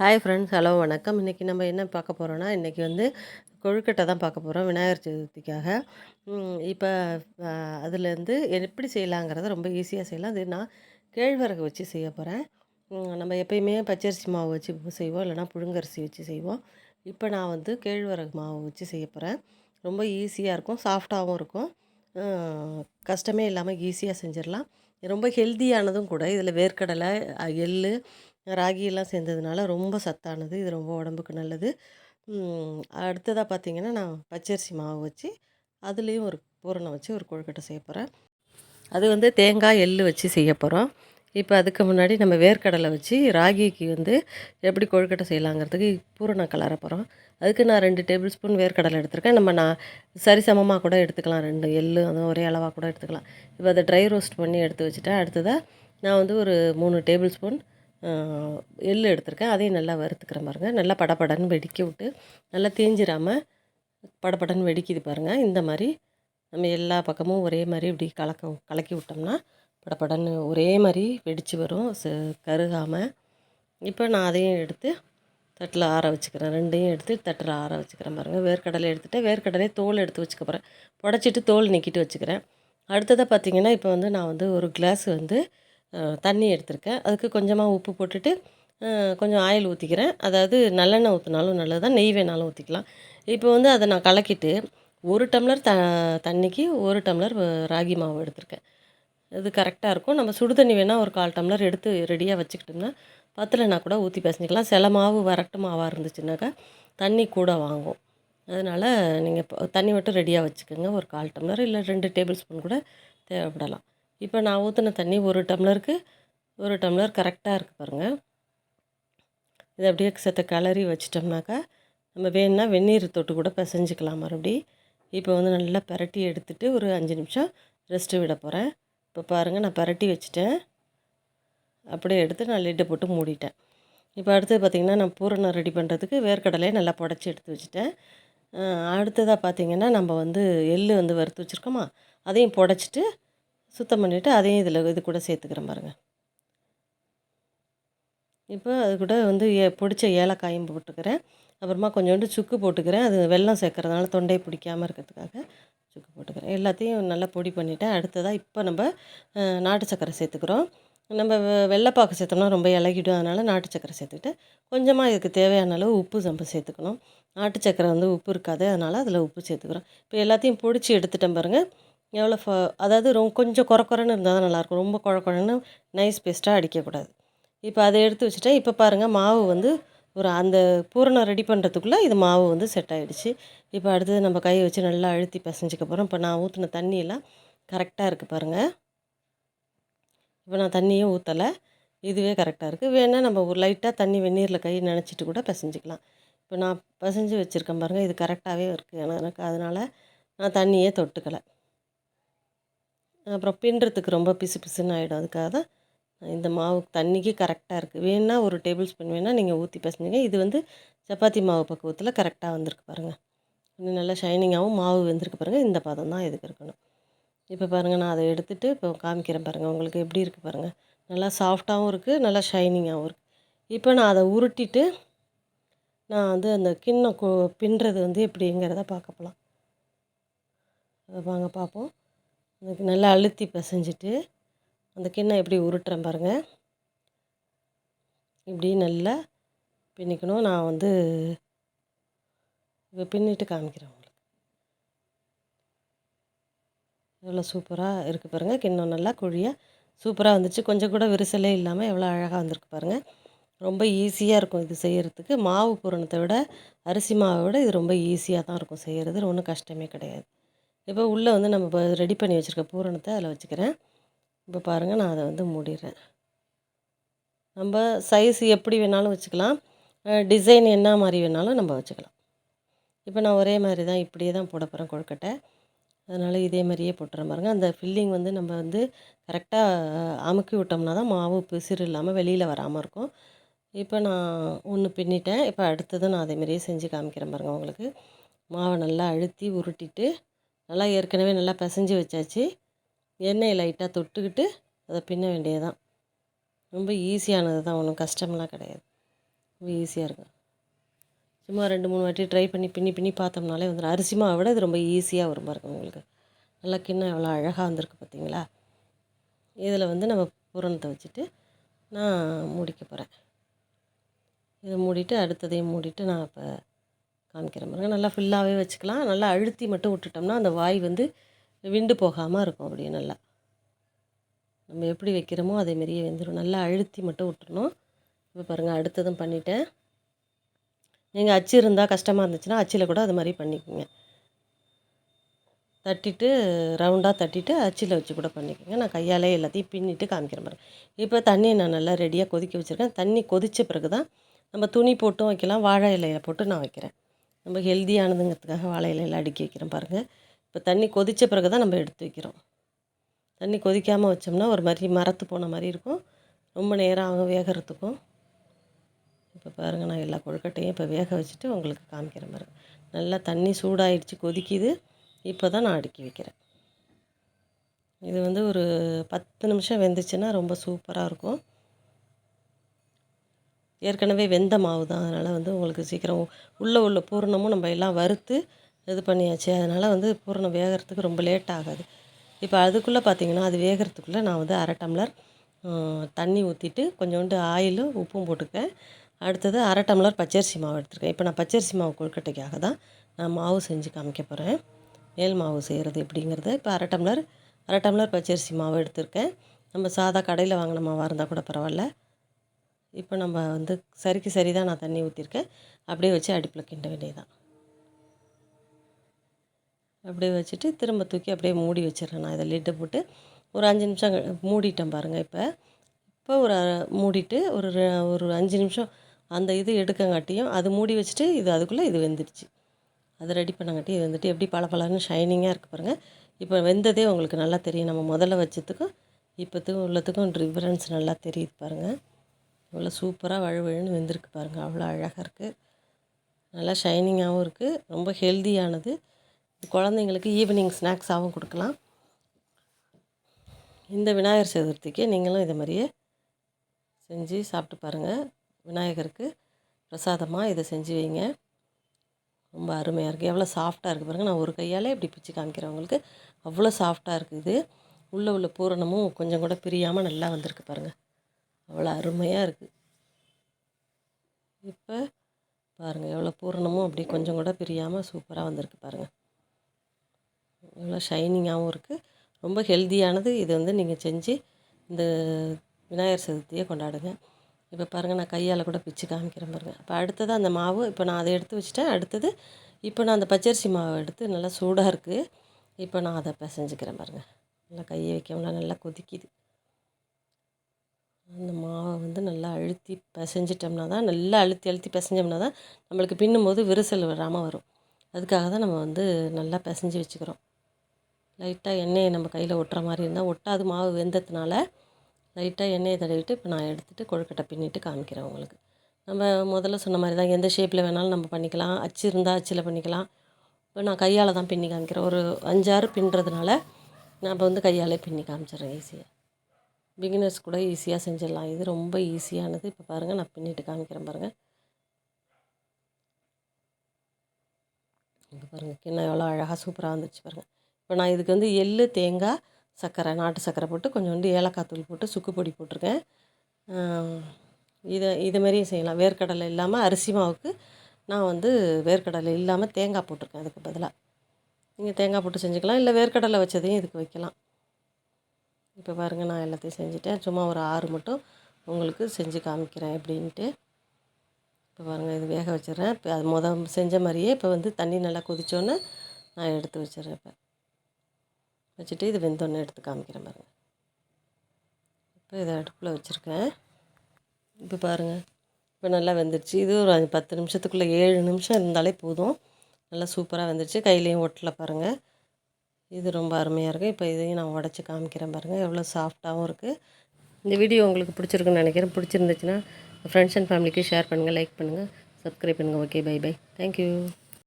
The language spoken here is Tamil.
ஹாய் ஃப்ரெண்ட்ஸ் ஹலோ வணக்கம். இன்றைக்கி நம்ம என்ன பார்க்க போகிறோன்னா இன்றைக்கி வந்து கொழுக்கட்டை தான் பார்க்க போகிறோம் விநாயகர் சதுர்த்திக்காக. இப்போ அதுலேருந்து எப்படி செய்யலாங்கிறத ரொம்ப ஈஸியாக செய்யலாம். அது நான் கேழ்வரகு வச்சு செய்ய போகிறேன் நம்ம எப்பயுமே பச்சரிசி மாவு வச்சு செய்வோம் இல்லைனா புழுங்கரிசி வச்சு செய்வோம். இப்போ நான் வந்து கேழ்வரகு மாவு வச்சு செய்ய போகிறேன் ரொம்ப ஈஸியாக இருக்கும் சாஃப்டாகவும் இருக்கும். கஷ்டமே இல்லாமல் ஈஸியாக செஞ்சிடலாம். ரொம்ப ஹெல்த்தியானதும் கூட இதில் வேர்க்கடலை எள் ராகியெல்லாம் சேர்ந்ததுனால ரொம்ப சத்தானது. இது ரொம்ப உடம்புக்கு நல்லது. அடுத்ததாக பார்த்திங்கன்னா நான் பச்சரிசி மாவு வச்சு அதுலேயும் ஒரு பூரணம் வச்சு ஒரு கொழுக்கட்டை செய்ய போகிறேன் அது வந்து தேங்காய் எள் வச்சு செய்ய போகிறோம் இப்போ அதுக்கு முன்னாடி நம்ம வேர்க்கடலை வச்சு ராகிக்கு வந்து எப்படி கொழுக்கட்டை செய்யலாங்கிறதுக்கு பூரணம் கலர போகிறோம் அதுக்கு நான் ரெண்டு டேபிள் ஸ்பூன் வேர்க்கடலை எடுத்திருக்கேன். நம்ம நான் சரிசமமாக கூட எடுத்துக்கலாம். ரெண்டு எள்ளு அதுவும் ஒரே அளவாக கூட எடுத்துக்கலாம். இப்போ அதை ட்ரை ரோஸ்ட் பண்ணி எடுத்து வச்சுட்டேன். அடுத்ததாக நான் வந்து ஒரு மூணு டேபிள் ஸ்பூன் எள் எடுத்திருக்கேன். அதையும் நல்லா வறுத்துக்கிற பாருங்க. நல்லா படப்படன்னு வெடிக்க விட்டு நல்லா தேஞ்சிடாமல் படப்படன்னு வெடிக்குது பாருங்கள் இந்த மாதிரி நம்ம எல்லா பக்கமும் ஒரே மாதிரி இப்படி கலக்க கலக்கி விட்டோம்னா படப்படன்னு ஒரே மாதிரி வெடித்து வரும். ச கருகாமல் இப்போ நான் அதையும் எடுத்து தட்டில் ஆற வச்சுக்கிறேன். ரெண்டையும் எடுத்து தட்டில் ஆற வச்சுக்கிறேன் பாருங்கள் வேர்க்கடலை எடுத்துகிட்டு வேர்க்கடலை தோல் எடுத்து வச்சுக்க போகிறேன் புடச்சிட்டு தோல் நிற்கிட்டு வச்சுக்கிறேன். அடுத்ததாக பார்த்திங்கன்னா இப்போ வந்து நான் வந்து ஒரு கிளாஸ் வந்து தண்ணி எடுத்திருக்கேன். அதுக்கு கொஞ்சமாக உப்பு போட்டுட்டு கொஞ்சம் ஆயில் ஊற்றிக்கிறேன் அதாவது நல்லெண்ணெய் ஊற்றினாலும் நல்லது தான் நெய் வேணாலும் ஊற்றிக்கலாம் இப்போ வந்து அதை நான் கலக்கிட்டு ஒரு டம்ளர் த தண்ணிக்கு ஒரு டம்ளர் ராகி மாவு எடுத்திருக்கேன். இது கரெக்டாக இருக்கும். நம்ம சுடு தண்ணி வேணால் ஒரு கால் டம்ளர் எடுத்து ரெடியாக வச்சுக்கிட்டோம்னா பத்தலைனா கூட ஊற்றி பேசிக்கலாம். சில மாவு வரட்டு மாவாக இருந்துச்சுனாக்கா தண்ணி கூட வாங்கும். அதனால் நீங்கள் தண்ணி மட்டும் ரெடியாக வச்சுக்கோங்க. ஒரு கால் டம்ளர் இல்லை ரெண்டு டேபிள் ஸ்பூன் கூட தேவைப்படலாம். இப்போ நான் ஊற்றின தண்ணி ஒரு டம்ளருக்கு ஒரு டம்ளர் கரெக்டாக இருக்குது பாருங்கள் இதை அப்படியே செத்த கிளறி வச்சிட்டோம்னாக்கா நம்ம வேணுன்னா வெந்நீர் தொட்டு கூட பிசைஞ்சிக்கலாம் மறுபடி. இப்போ வந்து நல்லா பரட்டி எடுத்துகிட்டு ஒரு அஞ்சு நிமிஷம் ரெஸ்ட்டு விட போகிறேன் இப்போ பாருங்கள் நான் பரட்டி வச்சுட்டேன். அப்படியே எடுத்து நான் லிட்டை போட்டு மூடிட்டேன். இப்போ அடுத்தது பார்த்திங்கன்னா நான் பூரணம் ரெடி பண்ணுறதுக்கு வேர்க்கடலையை நல்லா புடச்சி எடுத்து வச்சுட்டேன். அடுத்ததாக பார்த்திங்கன்னா நம்ம வந்து எள் வந்து வறுத்து வச்சுருக்கோமா அதையும் புடச்சிட்டு சுத்தம் பண்ணிவிட்டு அதையும் இதில் இது கூட சேர்த்துக்கிறேன் பாருங்கள் இப்போ அது கூட வந்து ஏ பிடிச்ச ஏலக்காயும் போட்டுக்கிறேன். அப்புறமா கொஞ்சோண்டு சுக்கு போட்டுக்கிறேன். அது வெள்ளம் சேர்க்குறதுனால தொண்டையை பிடிக்காமல் இருக்கிறதுக்காக சுக்கு போட்டுக்கிறேன். எல்லாத்தையும் நல்லா பொடி பண்ணிவிட்டேன் அடுத்ததாக இப்போ நம்ம நாட்டு சக்கரை சேர்த்துக்கிறோம். நம்ம வெள்ளைப்பாக்கு சேர்த்தோம்னா ரொம்ப இலகிடும். அதனால் நாட்டு சக்கரை சேர்த்துக்கிட்டு கொஞ்சமாக இதுக்கு தேவையான அளவு உப்பு சம்பு சேர்த்துக்கணும். நாட்டு சக்கரை வந்து உப்பு இருக்காது. அதனால் அதில் உப்பு சேர்த்துக்கிறோம். இப்போ எல்லாத்தையும் பிடிச்சி எடுத்துட்டேன் பாருங்கள் எவ்வளோ ஃப அதாவது ரொம்ப கொஞ்சம் குறை குறைன்னு இருந்தால் தான் நல்லாயிருக்கும். ரொம்ப குழ குறைன்னு நைஸ் பேஸ்ட்டாக அடிக்கக்கூடாது. இப்போ அதை எடுத்து வச்சுட்டேன் இப்போ பாருங்கள் மாவு வந்து ஒரு அந்த பூரணம் ரெடி பண்ணுறதுக்குள்ளே இது மாவு வந்து செட் ஆகிடுச்சு இப்போ அடுத்தது நம்ம கையை வச்சு நல்லா அழுத்தி பிசைஞ்சிக்க போகிறோம் இப்போ நான் ஊற்றின தண்ணியெல்லாம் கரெக்டாக இருக்குது பாருங்கள் இப்போ நான் தண்ணியும் ஊற்றலை இதுவே கரெக்டாக இருக்குது வேணால் நம்ம ஒரு லைட்டாக தண்ணி வெந்நீரில் கை நினச்சிட்டு கூட பிசைஞ்சிக்கலாம். இப்போ நான் பிசைஞ்சு வச்சுருக்கேன் பாருங்கள் இது கரெக்டாகவே இருக்குது எனக்கு. அதனால் நான் தண்ணியே தொட்டுக்கலை. அப்புறம் பின்னுறதுக்கு ரொம்ப பிசு பிசுன்னு ஆகிடும் அதுக்காக தான் இந்த மாவு தண்ணிக்கு கரெக்டாக இருக்குது வேணால் ஒரு டேபிள் ஸ்பூன் வேணால் நீங்கள் ஊற்றி பசங்க இது வந்து சப்பாத்தி மாவு பக்குவத்தில் கரெக்டாக வந்திருக்கு பாருங்கள் இன்னும் நல்லா ஷைனிங்காகவும் மாவு வெந்திருக்கு பாருங்கள் இந்த பதம் தான் இதுக்கு இருக்கணும். இப்போ பாருங்கள் நான் அதை எடுத்துகிட்டு இப்போ காமிக்கிறேன் பாருங்கள் உங்களுக்கு எப்படி இருக்குது பாருங்கள் நல்லா சாஃப்டாகவும் இருக்குது நல்லா ஷைனிங்காகவும் இருக்குது இப்போ நான் அதை உருட்டிட்டு நான் வந்து அந்த கிண்ணம் பின்னுறது வந்து எப்படிங்கிறத பார்க்க போகலாம் வாங்க பார்ப்போம். அதுக்கு நல்லா அழுத்தி பிசைஞ்சிட்டு அந்த கிண்ணம் எப்படி உருட்டுறேன் பாருங்கள் இப்படி நல்லா பின்னிக்கணும். நான் வந்து இப்போ பின்னிட்டு காமிக்கிறேன் உங்களுக்கு. எவ்வளோ சூப்பராக இருக்குது பாருங்கள் கிண்ணம் நல்லா குழியாக சூப்பராக வந்துச்சு. கொஞ்சம் கூட விரிசலே இல்லாமல் எவ்வளோ அழகாக வந்திருக்கு பாருங்கள் ரொம்ப ஈஸியாக இருக்கும் இது செய்கிறதுக்கு மாவு பூரணத்தை விட அரிசி மாவை விட இது ரொம்ப ஈஸியாக தான் இருக்கும் செய்கிறது ஒன்றும் கஷ்டமே கிடையாது. இப்போ உள்ளே வந்து நம்ம இப்போ ரெடி பண்ணி வச்சுருக்க பூரணத்தை அதில் வச்சுக்கிறேன். இப்போ பாருங்கள் நான் அதை வந்து மூடிடுறேன். நம்ம சைஸ் எப்படி வேணாலும் வச்சுக்கலாம். டிசைன் என்ன மாதிரி வேணாலும் நம்ம வச்சுக்கலாம். இப்போ நான் ஒரே மாதிரி தான் இப்படியே தான் போட போகிறேன் கொழுக்கட்டை. அதனால் இதே மாதிரியே போட்டுறேன் பாருங்கள் அந்த ஃபில்லிங் வந்து நம்ம வந்து கரெக்டாக அமுக்கி விட்டோம்னா தான் மாவு பிசிறு இல்லாமல் வெளியில் வராமல் இருக்கும். இப்போ நான் ஒன்று பின்னிட்டேன். இப்போ அடுத்தது நான் அதேமாரியே செஞ்சு காமிக்கிறேன் பாருங்கள் உங்களுக்கு. மாவை நல்லா அழுத்தி உருட்டிட்டு நல்லா ஏற்கனவே நல்லா பிசைஞ்சு வச்சாச்சு. எண்ணெயை லைட்டாக தொட்டுக்கிட்டு அதை பின்ன வேண்டியது தான் ரொம்ப ஈஸியானது தான் ஒன்றும் கஷ்டமெலாம் கிடையாது. ரொம்ப ஈஸியாக இருக்கும். சும்மா ரெண்டு மூணு வாட்டி ட்ரை பண்ணி பின்னி பின்னி பார்த்தோம்னாலே வந்துடும் அரிசிமா விட இது ரொம்ப ஈஸியாக வரும் இருக்கும் உங்களுக்கு. நல்லா கிண்ணம் எவ்வளோ அழகாக வந்திருக்கு பார்த்தீங்களா? இதில் வந்து நம்ம பூரணத்தை வச்சுட்டு நான் மூடிக்க போகிறேன் இதை மூடிட்டு அடுத்ததையும் மூடிட்டு நான் இப்போ காமிக்கிறேன் மாதிரி. நல்லா ஃபுல்லாகவே வச்சுக்கலாம். நல்லா அழுத்தி மட்டும் விட்டுட்டோம்னா அந்த வாய் வந்து விண்டு போகாமல் இருக்கும் அப்படியே நல்லா. நம்ம எப்படி வைக்கிறோமோ அதே மாதிரியே வெந்துடும் நல்லா அழுத்தி மட்டும் விட்டுறணும். இப்போ பாருங்கள் அடுத்ததும் பண்ணிட்டேன். நீங்கள் அச்சு இருந்தால் கஷ்டமாக இருந்துச்சுன்னா அச்சில் கூட அது மாதிரி பண்ணிக்கோங்க. தட்டிட்டு ரவுண்டாக தட்டிட்டு அச்சில் வச்சு கூட பண்ணிக்கோங்க. நான் கையாலே எல்லாத்தையும் பின்னிட்டு காமிக்கிறேன் பாருங்க இப்போ தண்ணியை நான் நல்லா ரெடியாக கொதிக்க வச்சுருக்கேன். தண்ணி கொதித்த பிறகு தான் நம்ம துணி போட்டும் வைக்கலாம். வாழை இலையில போட்டு நான் வைக்கிறேன். நம்ம ஹெல்த்தியானதுங்கிறதுக்காக வாழை அடுக்கி வைக்கிறேன் பாருங்கள் இப்போ தண்ணி கொதித்த பிறகு தான் நம்ம எடுத்து வைக்கிறோம். தண்ணி கொதிக்காமல் வச்சோம்னா ஒரு மாதிரி மரத்து போன மாதிரி இருக்கும். ரொம்ப நேரம் ஆகும் வேகிறதுக்கும். இப்போ பாருங்கள் நான் எல்லா கொழுக்கட்டையும் இப்போ வேக வச்சுட்டு உங்களுக்கு காமிக்கிறேன் பாருங்கள் நல்லா தண்ணி சூடாயிடுச்சு கொதிக்குது. இப்போ தான் நான் அடுக்கி வைக்கிறேன். இது வந்து ஒரு பத்து நிமிஷம் வெந்துச்சுன்னா ரொம்ப சூப்பராக இருக்கும். ஏற்கனவே வெந்த மாவு தான். அதனால் வந்து உங்களுக்கு சீக்கிரம் உள்ளே உள்ள பூரணமும் நம்ம எல்லாம் வறுத்து இது பண்ணியாச்சு. அதனால் வந்து பூரணம் வேகிறதுக்கு ரொம்ப லேட் ஆகாது. இப்போ அதுக்குள்ளே பார்த்தீங்கன்னா அது வேகிறதுக்குள்ளே நான் வந்து அரை டம்ளர் தண்ணி ஊற்றிட்டு கொஞ்சோண்டு ஆயிலும் உப்பும் போட்டுக்கேன் அடுத்தது அரை டம்ளர் பச்சரிசி மாவு எடுத்துருக்கேன். இப்போ நான் பச்சரிசி மாவு கொழுக்கட்டைக்காக தான் நான் மாவு செஞ்சு காமிக்க போகிறேன் மேல் மாவு செய்கிறது எப்படிங்கிறத இப்போ அரை டம்ளர் அரை டம்ளர் பச்சரிசி மாவு எடுத்திருக்கேன். நம்ம சாதா கடையில் வாங்கின மாவாக இருந்தால் கூட பரவாயில்ல. இப்போ நம்ம வந்து சரிக்கு சரி தான் நான் தண்ணி ஊற்றிருக்கேன் அப்படியே வச்சு அடுப்பில் கிண்ட வேண்டியதான் அப்படியே வச்சுட்டு திரும்ப தூக்கி அப்படியே மூடி வச்சிடுறேன் நான். இதை லிட்டை போட்டு ஒரு அஞ்சு நிமிஷம் க- மூடிட்டேன் பாருங்கள் இப்போ. இப்போ ஒரு மூடிட்டு ஒரு ஒரு அஞ்சு நிமிஷம் அந்த இது எடுக்கங்காட்டியும் அது மூடி வச்சுட்டு இது அதுக்குள்ளே இது வெந்துடுச்சு. அது ரெடி பண்ணங்காட்டி இது வந்துட்டு எப்படி பளபளன்னு ஷைனிங்காக இருக்குது பாருங்கள் இப்போ வெந்ததே உங்களுக்கு நல்லா தெரியும். நம்ம முதல்ல வச்சதுக்கும் இப்போத்துக்கும் உள்ளத்துக்கும் டிஃப்ரென்ஸ் நல்லா தெரியுது பாருங்கள் இவ்வளோ சூப்பராக வழுவழுன்னு வெந்திருக்கு பாருங்கள் அவ்வளோ அழகாக இருக்குது நல்லா ஷைனிங்காகவும் இருக்குது ரொம்ப ஹெல்தியானது குழந்தைங்களுக்கு ஈவினிங் ஸ்நாக்ஸாகவும் கொடுக்கலாம். இந்த விநாயகர் சதுர்த்திக்கு நீங்களும் இதை மாதிரியே செஞ்சு சாப்பிட்டு பாருங்கள் விநாயகருக்கு பிரசாதமாக இதை செஞ்சு வைங்க. ரொம்ப அருமையாக இருக்குது எவ்வளோ சாஃப்டாக இருக்குது பாருங்கள் நான் ஒரு கையாலே இப்படி பிச்சு காமிக்கிறேன் உங்களுக்கு. அவ்வளோ சாஃப்டாக இருக்குது இது. உள்ளே உள்ள பூரணமும் கொஞ்சம் கூட பிரியாமல் நல்லா வந்திருக்கு பாருங்கள் அவ்வளோ அருமையாக இருக்குது இப்போ பாருங்கள் எவ்வளோ பூரணமும் அப்படி கொஞ்சம் கூட பிரியாமல் சூப்பராக வந்திருக்கு பாருங்கள் எவ்வளோ ஷைனிங்காகவும் இருக்குது ரொம்ப ஹெல்தியானது இது வந்து நீங்கள் செஞ்சு இந்த விநாயகர் சதுர்த்தியை கொண்டாடுங்க. இப்போ பாருங்கள் நான் கையால் கூட பிச்சு காமிக்கிறேன் பாருங்கள் இப்போ அடுத்தது அந்த மாவு இப்போ நான் அதை எடுத்து வச்சுட்டேன். அடுத்தது இப்போ நான் அந்த பச்சரிசி மாவை எடுத்து நல்லா சூடாக இருக்குது இப்போ நான் அதை பிசைஞ்சிக்கிறேன் பாருங்கள் நல்லா கையை வைக்காமல நல்லா கொதிக்குது. அந்த மாவை வந்து நல்லா அழுத்தி பிசைஞ்சிட்டோம்னா தான் நல்லா அழுத்தி அழுத்தி பிசைஞ்சோம்னா தான் நம்மளுக்கு பின்னும்போது விரிசல் வராமல் வரும். அதுக்காக தான் நம்ம வந்து நல்லா பிசைஞ்சு வச்சுக்கிறோம். லைட்டாக எண்ணெயை நம்ம கையில் ஒட்டுற மாதிரி இருந்தால் ஒட்டாது மாவு வெந்ததுனால லைட்டாக எண்ணெயை தடவிட்டு இப்போ நான் எடுத்துகிட்டு கொழுக்கட்டை பின்னிட்டு காமிக்கிறேன் உங்களுக்கு. நம்ம முதல்ல சொன்ன மாதிரி தான் எந்த ஷேப்பில் வேணாலும் நம்ம பண்ணிக்கலாம். அச்சு இருந்தால் அச்சில் பண்ணிக்கலாம். இப்போ நான் கையால் தான் பின்னி காமிக்கிறேன். ஒரு அஞ்சாறு பின்னுறதுனால நான் இப்போ வந்து கையாலே பின்னி காமிச்சிடுறேன் ஈஸியாக பிகினர்ஸ் கூட ஈஸியாக செஞ்சிடலாம். இது ரொம்ப ஈஸியானது இப்போ பாருங்கள் நான் பின்னிட்டு காமிக்கிறேன் பாருங்கள் இப்போ பாருங்கள் கிண்ணம் எவ்வளோ அழகாக சூப்பராக வந்துருச்சு பாருங்கள் இப்போ நான் இதுக்கு வந்து எள்ளு தேங்காய் சர்க்கரை நாட்டு சர்க்கரை போட்டு கொஞ்சோண்டு ஏலக்காய் தூள் போட்டு சுக்கு பொடி போட்டிருக்கேன். இதை இது மாதிரியும் செய்யலாம். வேர்க்கடலை இல்லாமல் அரிசி மாவுக்கு நான் வந்து வேர்க்கடலை இல்லாமல் தேங்காய் போட்டிருக்கேன். அதுக்கு பதிலாக நீங்கள் தேங்காய் போட்டு செஞ்சுக்கலாம். இல்லை வேர்க்கடலை வச்சதையும் இதுக்கு வைக்கலாம். இப்போ பாருங்கள் நான் எல்லாத்தையும் செஞ்சுட்டேன். சும்மா ஒரு ஆறு மட்டும் உங்களுக்கு செஞ்சு காமிக்கிறேன் எப்படின்ட்டு இப்போ பாருங்கள் இது வேக வச்சிடுறேன். இப்போ அது முத செஞ்ச மாதிரியே இப்போ வந்து தண்ணி நல்லா கொதிச்சோன்னே நான் எடுத்து வச்சிடுறேன் இப்போ. வச்சுட்டு இது வெந்தோடனே எடுத்து காமிக்கிறேன் பாருங்கள் இப்போ இதை அடுப்பில் வச்சுருக்கேன். இப்போ பாருங்கள் இப்போ நல்லா வெந்துருச்சு இது ஒரு அஞ்சு- பத்து நிமிஷத்துக்குள்ளே ஏழு நிமிஷம் இருந்தாலே போதும். நல்லா சூப்பராக வந்துடுச்சு. கையிலையும் ஒட்டலை பாருங்கள் இது ரொம்ப அருமையாக இருக்குது இப்போ இதையும் நான் உடச்சி காமிக்கிறேன் பாருங்கள் எவ்வளோ சாஃப்டாகவும் இருக்குது இந்த வீடியோ உங்களுக்கு பிடிச்சிருக்குன்னு நினைக்கிறேன். பிடிச்சிருந்துச்சுன்னா ஃப்ரெண்ட்ஸ் அண்ட் ஃபேமிலிக்கு ஷேர் பண்ணுங்கள் லைக் பண்ணுங்கள் சப்ஸ்கிரைப் பண்ணுங்கள் okay bye bye thank you